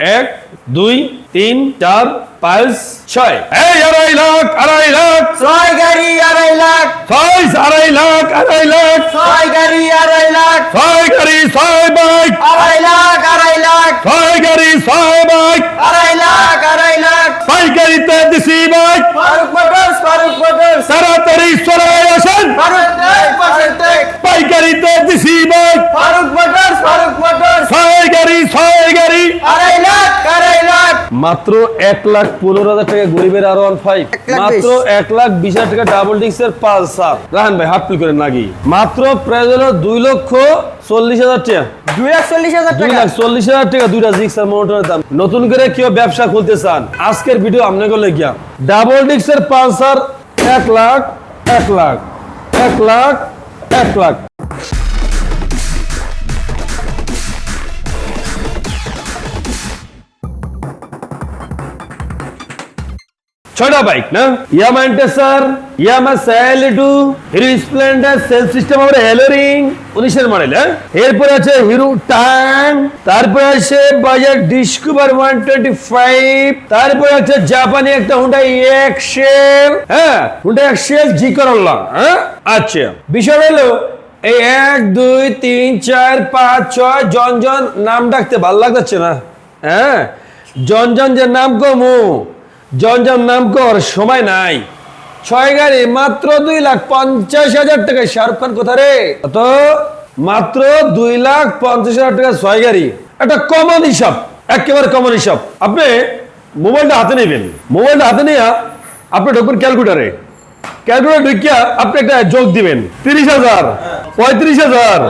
এক দুই তিন চার পাঁচ ছয়। এই আড়াই লাখ আড়াই লাখ। ছয় গাড়ি আড়াই লাখ। ছয় আড়াই লাখ আড়াই লাখ। ছয় গাড়ি আড়াই লাখ। ছয় গাড়ি ছয় বাইক। আড়াই লাখ আড়াই লাখ। ছয় গাড়ি ছয় বাইক। আড়াই লাখ আড়াই লাখ। পাইকারিতে দিছি bike Faruk motors Faruk motors তাড়াতাড়ি চলে আসেন। ফারুক টেক ফারুক টেক পাইকারিতে দিছি bike Faruk motors Faruk motors ছয় গাড়ি ছয় গাড়ি আড়াই লাখ আড়াই লাখ। মাত্র এক লাখ পনেরো হাজার টাকা গরিবের আরও ওয়ান ফাইভ। মাত্র এক লাখ বিশ হাজার টাকা ডাবল ডিক্সের পালসার। রাহান ভাই হাফ করেন নাকি? মাত্র হলো দুই লক্ষ চল্লিশ হাজার টাকা। দুই লাখ চল্লিশ হাজার দুই লাখ চল্লিশ হাজার টাকা দুইটা জিক্সার মোটরের দাম। নতুন করে কেউ ব্যবসা খুলতে চান আজকের ভিডিও আপনাকে লেগিয়া। ডাবল ডিক্সের পালসার এক লাখ এক লাখ এক লাখ এক লাখ। ছয়টা বাইক না? Yamaha ইন্টেসার Yamaha Saluto Hero Splendor sale system আবার হেলোরিং উনিশের মডেল হ্যাঁ? এরপরে আছে হিরো টান তারপরে আছে বাজার ডিসকভার ওয়ান টোয়েন্টি ফাইভ, তারপরে আছে জাপানি একটা হুন্ডা এক্সেল হ্যাঁ? হুন্ডা এক্সেল জি করল্লা হ্যাঁ? আচ্ছা বিষয় হলো এই এক, দুই, তিন, চার, পাঁচ, ছয়, জন জন নাম ডাকতে ভালো লাগছে না হ্যাঁ? জন জন যে নাম কমু জঞ্জাম নাম কর সময় নাই। ছয় গাড়ি মাত্র দুই লাখ পঞ্চাশ হাজার টাকা। শাহরুখ খান কোথা রে? তো মাত্র দুই লাখ পঞ্চাশ হাজার টাকা ছয় গাড়ি। একটা কমন হিসাব, একেবারে কমন হিসাব। আপনি মোবাইলটা হাতে নেবেন। মোবাইলটা হাতে নিয়ে আপনি ঢুকবেন ক্যালকুলেটারে। ক্যালকুলেটার ঢুকিয়া আপনি একটা যোগ দিবেন। তিরিশ হাজার, পঁয়ত্রিশ হাজার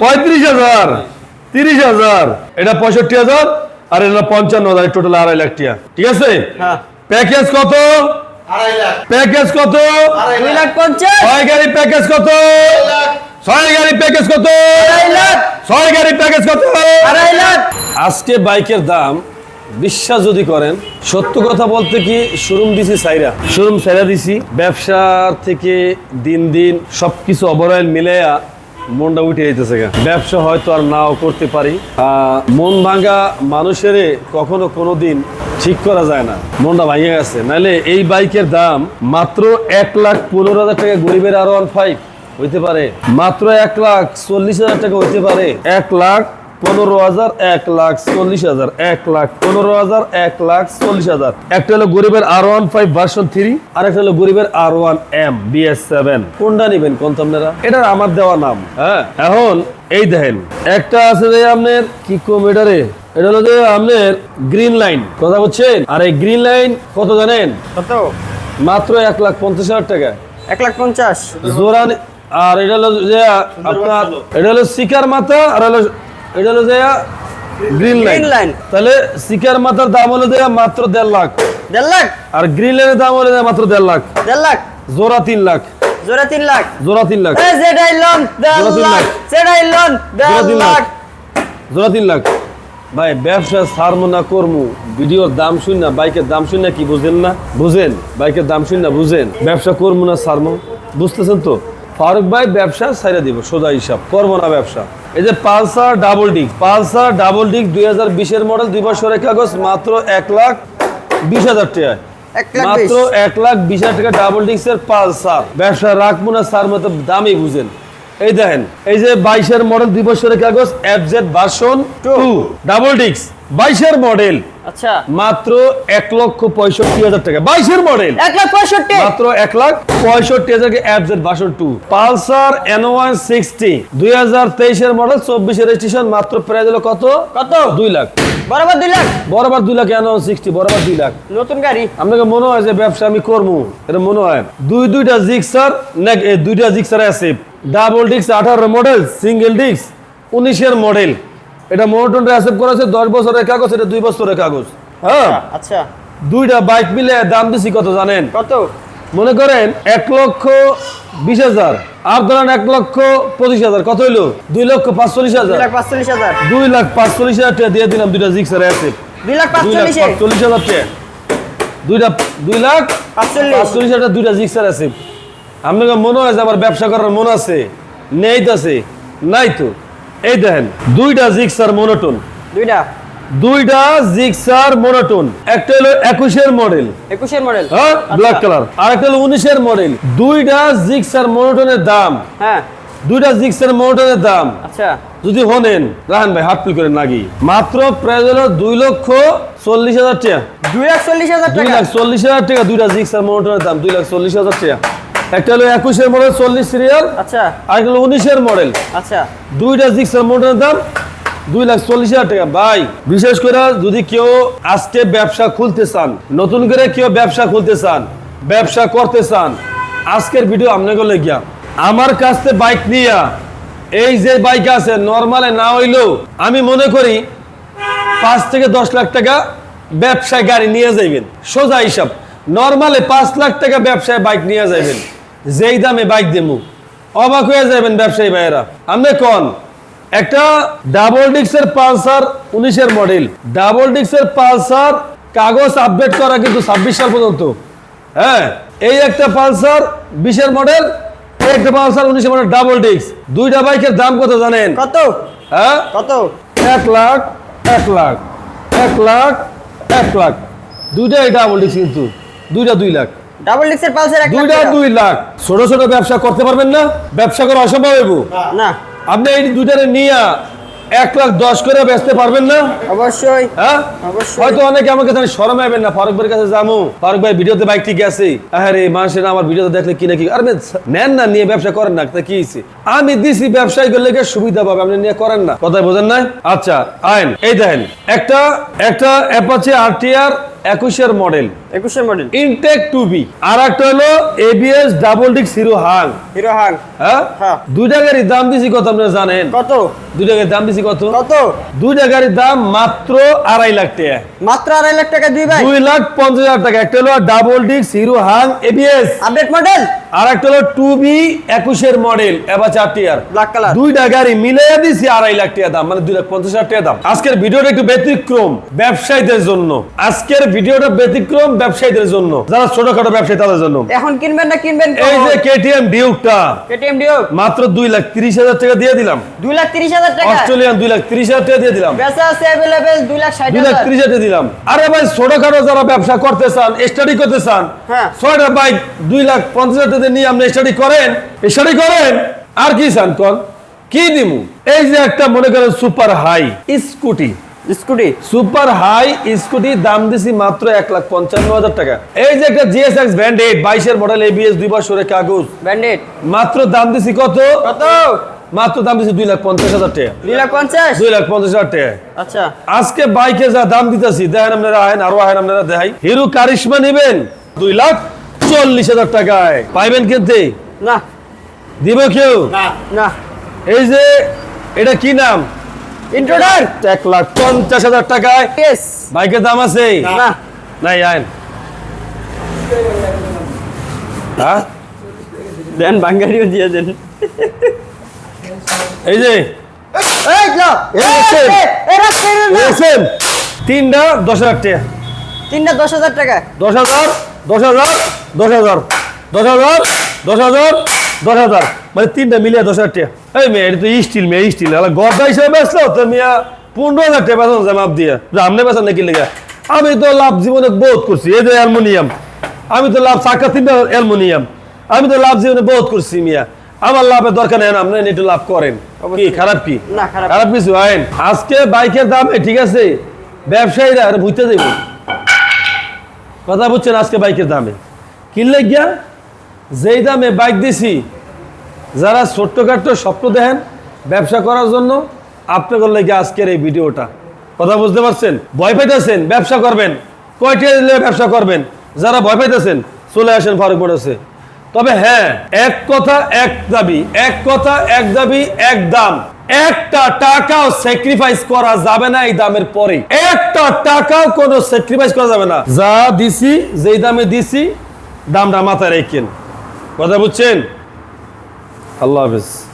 পঁয়ত্রিশ হাজার, তিরিশ হাজার। এটা পঁয়ষট্টি হাজার আর এটা পঞ্চান্ন হাজার টোটাল আড়াই লাখ টাকা ঠিক আছে? হ্যাঁ। প্যাকেজ কত? প্যাকেজ কত? দুই লাখ পঞ্চাশ। ছয় গাড়ি প্যাকেজ কত? ছয় গাড়ি প্যাকেজ কত? ছয় গাড়ি প্যাকেজ কত? আড়াই লাখ। আজকে বাইকের দাম বিশ্বাস যদি করেন সত্য কথা বলতে কি শোরুম দিছি সাইরা। শোরুম সাইরা দিছি। ব্যবসার থেকে দিন দিন সবকিছু অবরয়েল মিলেয়া মনটা উঠে যেতেছে। ব্যবসা হয়তো আর নাও করতে পারি। মন ভাঙ্গা মানুষের কখনো কোনো দিন ঠিক করা যায় না। মনটা ভাঙে গেছে। নাহলে এই বাইকের দাম মাত্র এক লাখ পনেরো হাজার টাকা গরিবের আরও ফাইভ হইতে পারে। মাত্র এক লাখ চল্লিশ হাজার টাকা হইতে পারে। এক লাখ পনেরো হাজার এক লাখ চল্লিশ হাজার এক লাখ পনেরো হাজার এক লাখ চল্লিশ হাজার। একটা হলো গরিবের আর ওয়ান ফাইভ ভার্সন থ্রি আর একটা হলো গরিবের আর ওয়ান এম বিএস সেভেন কোনটা নিবেন কোন আপনারা? এটা আমার দেওয়া নাম। হ্যাঁ। এখন এই দেখেন একটা আছে যে আপনার কি কম এটারে? এটা হলো যে আপনার গ্রিন লাইন কথা বলছেন আর এই গ্রিন লাইন কত জানেন? কত? মাত্র এক লাখ পঞ্চাশ হাজার টাকা। এক লাখ পঞ্চাশ। জোরান আর এটা হলো যে আপনার এটা হলো শিকার মাথা আর হলো এটা হলো যে গ্রিন লাইন line। তাহলে শিকার মাথার দাম হলো যে মাত্র দেড় লাখ। দেড় লাখ? আর গ্রিন লাইনের দাম হলো মাত্র দেড় লাখ। দেড় লাখ? জোড়া তিন লাখ। জোড়া তিন লাখ? জোড়া তিন লাখ। যেটাই লোন দেড় লাখ। সেটাই লোন দেড় লাখ। লাখ। জোড়া তিন লাখ। ভাই ব্যবসা ছাড়বো না করব। ভিডিওর দাম শুন না বাইকের দাম শুন না কি বুঝেন না? বুঝেন বাইকের দাম শুন না বুঝেন। ব্যবসা করব না ছাড়বো। বুঝতেছেন তো? ফারুক ভাই ব্যবসা সাইরা দিব সোজা হিসাব করব না ব্যবসা। এই যে Pulsar double disc Pulsar double disc দুই হাজার বিশের মডেল দুই বছরের কাগজ মাত্র এক লাখ বিশ হাজার টাকায়। মাত্র এক লাখ বিশ হাজার টাকা ডাবল ডিক্সের পালসার। ব্যবসা রাখব না স্যার মতো দামই বুঝেন। এই দেখেন এই যে বাইশের মডেল দুই বছরের কাগজ F Z version two double discs বাইশের মডেল আচ্ছা। মাত্র এক লক্ষ পঁয়ষট্টি হাজার টাকা। বাইশের মডেল এক লাখ পঁয়ষট্টি। মাত্র এক লাখ পঁয়ষট্টি হাজার F Z version two Pulsar N one sixty দুই হাজার তেইশের মডেল চব্বিশের রেজিস্ট্রেশন মাত্র প্রায় দিল কত? কত? দুই লাখ। বরাবর দুই লাখ? বরাবর দুই লাখ এন ওয়ান সিক্সটি বরাবর দুই লাখ। নতুন গাড়ি। আপনাকে মনে হয় যে ব্যবসা আমি করব? এটা মনে হয়। দুই দুইটা জিক্সার দুইটা জিক্সার আছে। ডাবল ডিক্স আঠারো মডেল সিঙ্গেল ডিক্স উনিশের মডেল এটা অ্যাসেপ্ট করা আছে দশ বছরের কাগজ এটা দুই বছরের কাগজ। হ্যাঁ? আচ্ছা। দুইটা বাইক মিলে দাম দিছি কত জানেন? কত? মনে করেন এক লক্ষ বিশ হাজার আর ধরেন এক লক্ষ পঁচিশ হাজার কত হইল? দুই লক্ষ পাঁচচল্লিশ হাজার। দুই লাখ পাঁচচল্লিশ হাজার। টাকা দিয়ে দিলাম দুইটা জিক্সার অ্যাসেপ্ট দুই লাখ পাঁচচল্লিশে। হাজার টাকা। দুইটা দুই লাখ পাঁচচল্লিশ। হাজার দুইটা জিক্সার আছে আপনাকে মনে হয় যে আমার ব্যবসা করার মন আছে? নেই তো আছে। নাই তো। এই দেখেন দুইটা জিক্সার মনোটন। দুইটা? দুইটা জিক্সার মোনোটোন। একটা হলো একুশের মডেল। একুশের মডেল? হ্যাঁ ব্ল্যাক কালার। আর একটা হলো উনিশের মডেল। দুইটা জিক্সার মোনোটোনের দাম। হ্যাঁ। দুইটা জিক্সার মোনোটোনের দাম। আচ্ছা। যদি হনেন রাহান ভাই হাত করেন নাকি মাত্র হলো দুই লক্ষ চল্লিশ হাজার টাকা। দুই লাখ চল্লিশ হাজার দুই টাকা? লাখ চল্লিশ হাজার টাকা দুইটা জিক্সার মোটরের দাম দুই লাখ চল্লিশ হাজার টাকা। একটা হলো একুশের মডেল চল্লিশ সিরিয়াল আচ্ছা। আর একটা হলো উনিশের মডেল আচ্ছা। দুইটা জিক্সার মোটরের দাম দুই লাখ চল্লিশ হাজার টাকা। ভাই বিশেষ করে যদি কেউ আজকে ব্যবসা খুলতে চান নতুন করে কেউ ব্যবসা খুলতে চান ব্যবসা করতে চান আজকের ভিডিও আপনাকে লেগিয়া আমার কাছ থেকে বাইক নিয়া এই যে বাইক আছে নর্মালে না হইলেও আমি মনে করি পাঁচ থেকে দশ লাখ টাকা ব্যবসায় গাড়ি নিয়ে যাইবেন। সোজা হিসাব নর্মালে পাঁচ লাখ টাকা ব্যবসায় বাইক নিয়ে যাইবেন। যেই দামে বাইক দেবো অবাক হয়ে যাবেন ব্যবসায়ী ভাইয়েরা। আপনি কন? একটা ডাবল ডিক্সের পালসার উনিশের মডেল ডাবল ডিক্সের পালসার কাগজ আপডেট করা কিন্তু ছাব্বিশ সাল পর্যন্ত। হ্যাঁ এই একটা পালসার বিশের মডেল একটা পালসার উনিশের মডেল ডাবল ডিক্স দুইটা বাইকের দাম কত জানেন? কত? হ্যাঁ? কত? এক লাখ এক লাখ এক লাখ এক লাখ। দুইটাই ডাবল ডিক্স কিন্তু। দুইটা দুই লাখ। ডাবল ডিক্সের পালসার এক দুইটা দুই লাখ। ছোট ছোট ব্যবসা করতে পারবেন না? ব্যবসা করা অসম্ভব হইব। না। আপনি এই দুইটারে নিয়ে এক লাখ দশ করে বেচতে পারবেন না? অবশ্যই। হ্যাঁ? হয়তো অনেকে আমাকে শরম আইবেন না। ফারুক ভাইয়ের কাছে যাব ফারুক ভাই ভিডিওতে বাইক ঠিক আছে। আরে মানুষের আমার ভিডিওতে দেখলে কি নাকি আরে নেন না নিয়ে ব্যবসা করেন না। তা কি হয়েছে আমি দিছি ব্যবসায় করলে সুবিধা পাবে? আপনি নিয়ে করেন না। কথা বোঝেন না? আচ্ছা আইন। এই দেখেন একটা একটা অ্যাপাচি আরটিআর একুশের মডেল। একুশের model. Intake two B R একটা হলো ABS double discs Hero Hunk Hero Hunk হ্যাঁ। দুইটা গাড়ির দাম দিছি কত আপনারা জানেন? কত? দুইটা জায়গার দাম দিছি কত? কত? দুইটা গাড়ির দাম মাত্র আড়াই লাখ টাকা। মাত্র আড়াই লাখ টাকা দুই ভাই। দুই লাখ পঞ্চাশ হাজার টাকা। একটা হলো double discs Hero Hunk ABS update model আর একটা হলো টু বি একুশের মডেল এবার চারটি আর ব্ল্যাক কালার দুইটা গাড়ি মিলে দিছি আড়াই লাখ টাকা দাম মানে দুই লাখ পঞ্চাশ হাজার টাকা দাম। আজকের ভিডিওটা একটু ব্যতিক্রম ব্যবসায়ীদের জন্য। আজকের ভিডিওটা ব্যতিক্রম ব্যবসায়ীদের জন্য যারা ছোটখাটো ব্যবসায়ী তাদের জন্য। এখন কিনবেন না কিনবেন এই যে কেটিএম ডিউকটা কেটিএম ডিও মাত্র দুই লাখ তিরিশ হাজার টাকা দিয়ে দিলাম। দুই লাখ তিরিশ হাজার টাকা? অস্ট্রেলিয়ান দুই লাখ তিরিশ হাজার টাকা দিয়ে দিলাম। বেচা আছে অ্যাভেলেবেল দুই লাখ ষাট দুই লাখ হাজার। তিরিশ হাজার দিলাম। আরে ভাই ছোটখাটো যারা ব্যবসা করতে চান স্টাডি করতে চান হ্যাঁ। ছয়টা বাইক দুই লাখ পঞ্চাশ হাজার টাকা নিয়ে আপনি স্টাডি করেন স্টাডি করেন আর কি চান কন? কি দিমু? এই যে একটা মনে করেন super high scooty scooty. Super high scooty দাম দিছি মাত্র এক লাখ পঞ্চান্ন হাজার টাকা। এই যে একটা জিএসএক্স বাইশের মডেল এবিএস দুই বছরের কাগজ। ব্যান্ডেড মাত্র দাম দিছি কত? কত? মাত্র দাম দিছি দুই লাখ পঞ্চাশ হাজার টাকা। দুই লাখ পঞ্চাশ? দুই লাখ পঞ্চাশ হাজার টাকা। আচ্ছা। আজকে বাইকে যা দাম দিতেছি দেখেন আপনারা আহেন আরও আহেন আপনারা দেখাই। হিরো কারিশমা নেবেন। দুই লাখ চল্লিশ হাজার টাকায়। পাইবেন কিনতে না। দিব কেউ? না এই যে এটা কি নাম? ইন্ট্রোডার এক লাখ পঞ্চাশ হাজার টাকায়। বাইকের দাম আছে না। নাই আইন। হ্যাঁ দেন দিয়ে দেন। এই যে। তিনটা দশ হাজার টাকা। তিনটা দশ হাজার টাকা। দশ হাজার দশ হাজার। দশ হাজার দশ হাজার দশ হাজার দশ হাজার। মানে তিনটা মিলিয়ে দশ হাজার টাকা। এই মেয়ে এটা তো স্টিল মেয়ে স্টিল আলা গদ্দা হিসেবে বেচলো তো মিয়া পনেরো হাজার টাকা যায় মাপ দিয়ে। আপনি বেচেন নাকি লেগে? আমি তো লাভ জীবনে বহুত করছি এই যে অ্যালমোনিয়াম। আমি তো লাভ চাকা তিনটা অ্যালমোনিয়াম। আমি তো লাভ জীবনে বহুত করছি মিয়া। আমার লাভের দরকার নেই আপনি একটু লাভ করেন। কি খারাপ কি? খারাপ। খারাপ কিছু আইন। আজকে বাইকের দাম ঠিক আছে ব্যবসায়ীরা আর বুঝতে দেব। কথা বুঝছেন আজকে বাইকের দামে? কিনলে গিয়া যেই দামে বাইক দিছি, যারা ছোট্টখাট্ট স্বপ্ন দেখেন, ব্যবসা করার জন্য, আপনাদের লেগে আজকের এই ভিডিওটা। কথা বুঝতে পারছেন? ভয় পাইতেছেন, ব্যবসা করবেন। কয়টা দিলে ব্যবসা করবেন? যারা ভয় পাইতেছেন, চলে আসেন ফারুক মোটরসে। তবে হ্যাঁ এক কথা, এক দাবি, এক কথা, এক দাবি, এক দাম। একটা টাকাও স্যাক্রিফাইস করা যাবে না এই দামের পরে একটা টাকাও কোনো স্যাক্রিফাইস করা যাবে না। যা দিছি, যেই দামে দিছি দামটা মাথায় রেখেন। কথা বুঝছেন? আল্লাহ হাফেজ।